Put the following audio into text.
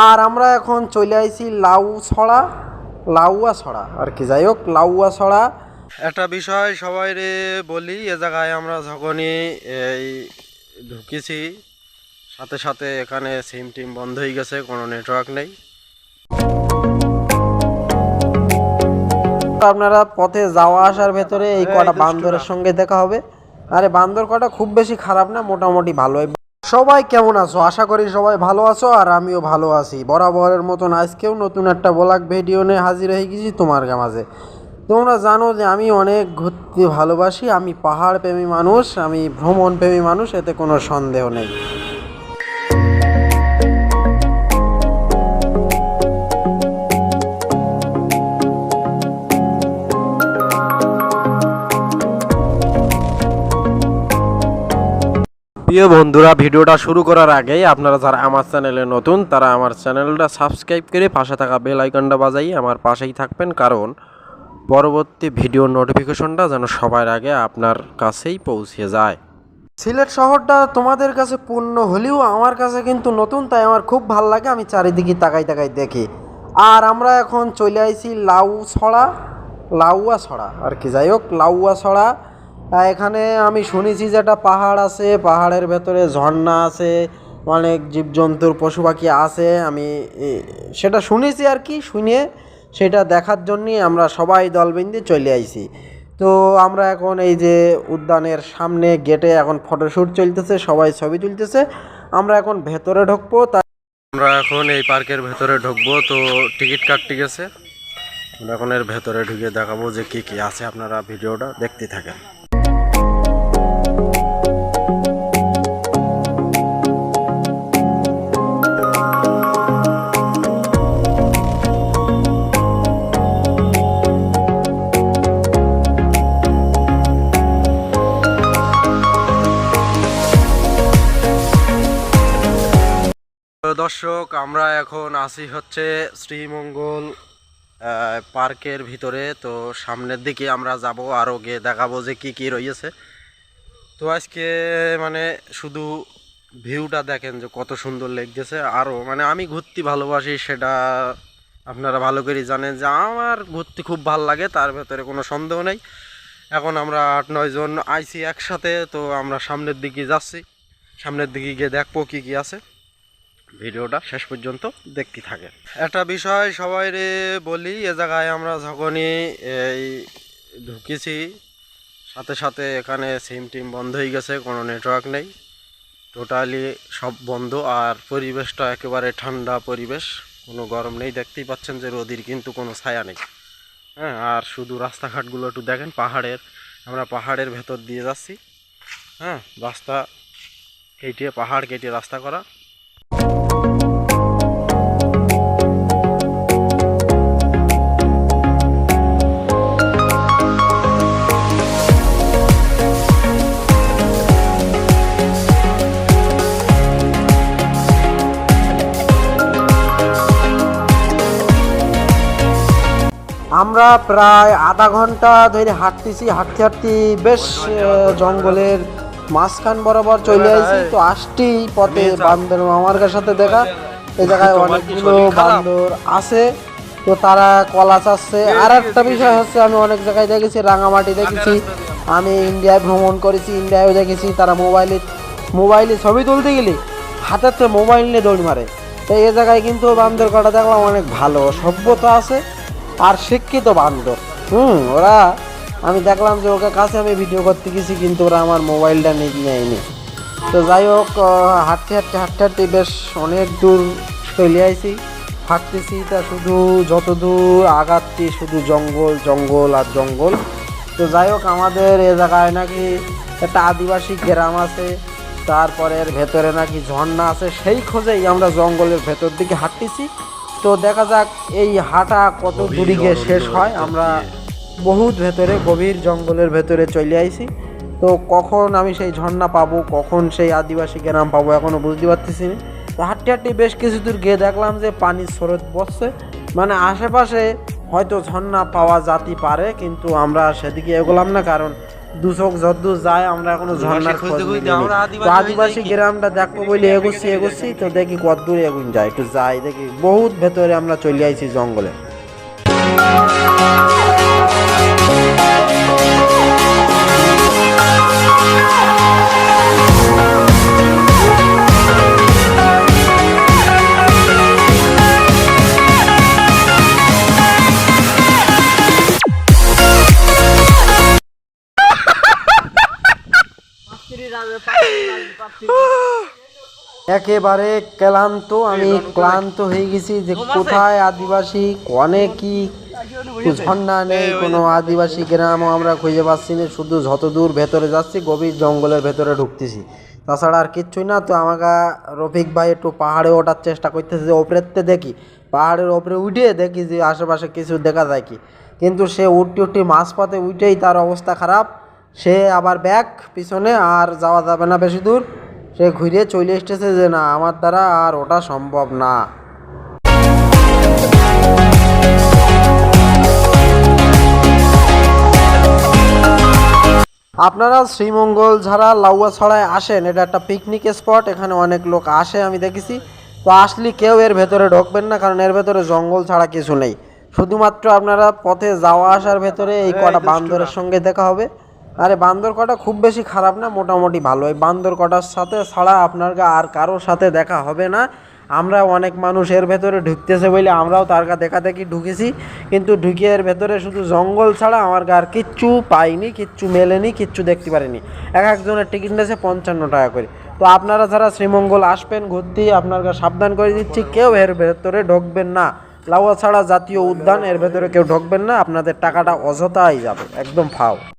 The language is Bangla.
আর আমরা এখন চলে আইছি লাউ ছড়া লাউয়া ছড়া আর কি যাই হোক লাউয়া ছড়া একটা বিষয় সবাই রে বলি এ জায়গায় আমরা যখনই এই ঢুকেছি সাথে সাথে এখানে সিম টিম বন্ধ হয়ে গেছে কোনো নেটওয়ার্ক নেই। আপনারা পথে যাওয়া আসার ভেতরে এই কটা বান্দরের সঙ্গে দেখা হবে। আরে বান্দর কটা খুব বেশি খারাপ না মোটামুটি ভালোই। সবাই কেমন আছো? আশা করি সবাই ভালো আছো আর আমিও ভালো আছি। বরাবরের মতন আজকেও নতুন একটা ব্লগ ভিডিও নিয়ে হাজির হয়ে গেছি তোমার মাঝে। তোমরা জানো যে আমি অনেক ঘুরতে ভালোবাসি, আমি পাহাড় প্রেমী মানুষ, আমি ভ্রমণ প্রেমী মানুষ, এতে কোনো সন্দেহ নেই। প্রিয় বন্ধুরা, ভিডিওটা শুরু করার আগেই আপনারা যারা আমার চ্যানেলে নতুন, তারা আমার চ্যানেলটা সাবস্ক্রাইব করে পাশে থাকা বেল আইকনটা বাজাই আমার পাশেই থাকবেন। কারণ পরবর্তী ভিডিও নোটিফিকেশনটা যেন সবার আগে আপনার কাছেই পৌঁছে যায়। সিলেট শহরটা তোমাদের কাছে পূর্ণ হলেও আমার কাছে কিন্তু নতুন, তাই আমার খুব ভালো লাগে। আমি চারিদিকে তাকাই তাকাই দেখি। আর আমরা এখন চলে আইছি লাউ ছড়া লাউয়া ছড়া আর কি, যাই হোক লাউয়া ছড়া এখানে আমি শুনেছি যে একটা পাহাড় আছে, পাহাড়ের ভেতরে ঝর্ণা আছে, অনেক জীবজন্তুর পশু পাখি আছে। আমি সেটা শুনেছি আর কি, শুনে সেটা দেখার জন্যই আমরা সবাই দলবেন্দে চলে আইছি। তো আমরা এখন এই যে উদ্যানের সামনে গেটে এখন ফটোশ্যুট চলতেছে, সবাই ছবি তুলতেছে। আমরা এখন ভেতরে ঢুকবো তাই আমরা এখন এই পার্কের ভেতরে ঢুকবো, তো টিকিট কাটতে গেছে। আমরা এখন এর ভেতরে ঢুকে দেখাবো যে কি কি আছে আপনারা ভিডিওটা দেখতে থাকেন। দর্শক, আমরা এখন আসি হচ্ছে শ্রীমঙ্গল পার্কের ভিতরে। তো সামনের দিকে আমরা যাব আরও গিয়ে দেখাবো যে কি কি রয়েছে। তো আজকে মানে শুধু ভিউটা দেখেন যে কত সুন্দর লাগতেছে। আরও মানে আমি ঘুরতে ভালোবাসি সেটা আপনারা ভালো করে জানেন যে আমার ঘুরতে খুব ভালো লাগে, তার ভেতরে কোনো সন্দেহ নেই। এখন আমরা আট, নয় জন আইছি একসাথে, তো আমরা সামনের দিকে যাচ্ছি। সামনের দিকে গিয়ে দেখব কী কী আছে। ভিডিওটা শেষ পর্যন্ত দেখতে থাকে একটা বিষয় সবাই বলি, এ জায়গায় আমরা যখনই এই ঢুকেছি, সাথে সাথে এখানে সিম টিম বন্ধ হয়ে গেছে, কোনো নেটওয়ার্ক নেই। টোটালি সব বন্ধ, আর পরিবেশটা একেবারে ঠান্ডা পরিবেশ, কোনো গরম নেই। দেখতেই পাচ্ছেন যে রোদির কিন্তু কোনো ছায়া নেই। হ্যাঁ আর শুধু রাস্তাঘাটগুলো একটু দেখেন, পাহাড়ের, আমরা পাহাড়ের ভেতর দিয়ে যাচ্ছি। হ্যাঁ রাস্তা কেটে, পাহাড় কেটে রাস্তা করা। আমরা প্রায় আধা ঘণ্টা ধরে হাঁটতেছি, হাঁটতে হাঁটতে বেশ জঙ্গলের মাঝখান বরাবর চলে আসছি তো আসটি পথে বান্দর মামার সাথে দেখা। এই জায়গায় অনেকগুলো বান্দর আছে। তো তারা কলা চাচ্ছে। আর একটা বিষয় হচ্ছে, আমি অনেক জায়গায় দেখেছি, রাঙামাটি দেখেছি। আমি ইন্ডিয়ায় ভ্রমণ করেছি ইন্ডিয়ায় দেখেছি। তারা মোবাইলে মোবাইলে ছবি তুলতে গেলে হাতের মোবাইল নিয়ে দৌড় মারে। তো এই জায়গায় কিন্তু বান্দর কটা দেখলাম অনেক ভালো। সভ্যতা আছে। আর শিক্ষিত বান্দর। হুম, ওরা, আমি দেখলাম যে ওকে কাছে আমি ভিডিও করতে গেছি, কিন্তু ওরা আমার মোবাইলটা নিয়ে নেয়নি। তো যাই হোক হাঁটতে হাঁটতে হাঁটতে হাঁটতে বেশ অনেক দূর চলে আইছি। হাঁটতেছি তা শুধু যত দূর আগাচ্ছি, শুধু জঙ্গল জঙ্গল আর জঙ্গল। তো যাই হোক, আমাদের এ জায়গায় নাকি একটা আদিবাসী গ্রাম আছে তারপরে এর ভেতরে নাকি ঝর্ণা আছে, সেই খোঁজেই আমরা জঙ্গলের ভেতর দিকে হাঁটতেছি। তো দেখা যাক এই হাঁটা কত দূরে গিয়ে শেষ হয়। আমরা বহুত ভেতরে গভীর জঙ্গলের ভেতরে চলে আইছি। তো কখন আমি সেই ঝর্ণা পাবো কখন সেই আদিবাসী গ্রাম পাবো এখনও বুঝতে পারতেছি না। তো হাঁটতে হাঁটতে বেশ কিছু দূর গিয়ে দেখলাম যে পানির স্রোত বসছে। মানে আশেপাশে হয়তো ঝর্ণা পাওয়া যাতে পারে কিন্তু আমরা সেদিকে এগোলাম না কারণ দুচোখ যদ্দূর যায় আমরা এখনও ঝর্ণার খোঁজ তো আদিবাসী গ্রামটা দেখব বলে এগোচ্ছি এগোচ্ছি তো দেখি কত দূরে এগুন যায় একটু যাই দেখি বহুত ভেতরে আমরা চলে আইছি জঙ্গলে। একেবারে ক্লান্ত, আমি ক্লান্ত হয়ে গেছি যে কোথায় আদিবাসী, কনে কি ঝর্ণা নেই, কোনো আদিবাসী গ্রামও আমরা খুঁজে পাচ্ছি না, শুধু যত দূর ভেতরে যাচ্ছি, গভীর জঙ্গলের ভেতরে ঢুকতেছি। তাছাড়া আর কিচ্ছুই না, তো আমাকে রফিক ভাই একটু পাহাড়ে ওঠার চেষ্টা করতেছে যে ওপরেতে দেখি, পাহাড়ের ওপরে উঠে দেখি যে আশেপাশে কিছু দেখা যায় কি। কিন্তু সে উঠতে উঠতে মাঝপথে উঠেই তার অবস্থা খারাপ সে আবার ব্যাক পিছনে আর যাওয়া যাবে না বেশি দূর। সে ঘুরে চলে এসেছে যে না আমার দ্বারা আর ওটা সম্ভব না। আপনারা শ্রীমঙ্গল ছাড়া লাউয়া ছড়ায় আসেন এটা একটা পিকনিক স্পট এখানে অনেক লোক আসে আমি দেখেছি। তো আসলে কেউ এর ভেতরে ঢুকবেন না কারণ এর ভেতরে জঙ্গল ছাড়া কিছু নেই। শুধুমাত্র আপনারা পথে যাওয়া আসার ভেতরে এই কটা বান্দরের সঙ্গে দেখা হবে। আরে বান্দর কটা খুব বেশি খারাপ না, মোটামুটি ভালো। এই বান্দর কটার সাথে ছাড়া আপনার আর কারোর সাথে দেখা হবে না। আমরা অনেক মানুষ এর ভেতরে ঢুকতেছে বলে আমরাও তার কা দেখা দেখি ঢুকেছি। কিন্তু ঢুকে এর ভেতরে শুধু জঙ্গল ছাড়া আমার গা আর কিচ্ছু পাইনি, কিচ্ছু মেলেনি, কিচ্ছু দেখতে পারিনি। এক একজনের টিকিট নিয়েছে পঞ্চান্ন টাকা করে। তো আপনারা যারা শ্রীমঙ্গল আসবেন, ঘুরতে, আপনার সাবধান করে দিচ্ছি, কেউ এর ভেতরে ঢুকবেন না। লাউয়া ছাড়া জাতীয় উদ্যান, এর ভেতরে কেউ ঢুকবেন না, আপনাদের টাকাটা অযথাই যাবে, একদম ফাও।